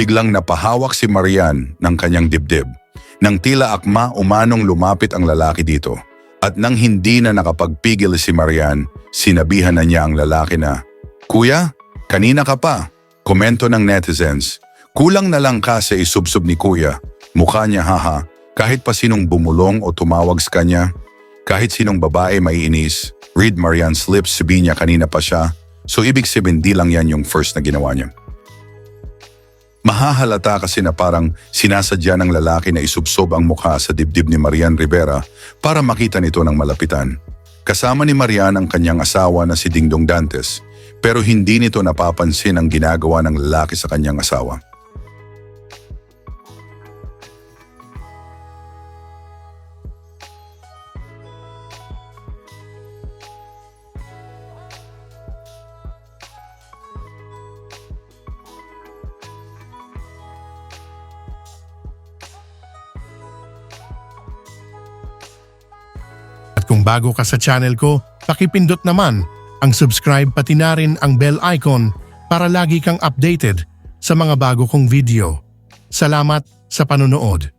Biglang napahawak si Marian ng kanyang dibdib. Nang tila akma umanong lumapit ang lalaki dito. At nang hindi na nakapagpigil si Marian, sinabihan na niya ang lalaki na, Kuya, kanina ka pa. Komento ng netizens. Kulang na lang ka sa isubsob ni Kuya. Mukha niya haha. Kahit pa sinong bumulong o tumawag sa kanya, kahit sinong babae maiinis, read Marian's lips, sabi niya kanina pa siya. So ibig sabihin di lang yan yung first na ginawa niya. Mahahalata kasi na parang sinasadya ng lalaki na isubsob ang mukha sa dibdib ni Marian Rivera para makita nito ng malapitan. Kasama ni Marian ang kanyang asawa na si Dingdong Dantes pero hindi nito napapansin ang ginagawa ng lalaki sa kanyang asawa. Kung bago ka sa channel ko, pakipindot naman ang subscribe pati na rin ang bell icon para lagi kang updated sa mga bago kong video. Salamat sa panonood.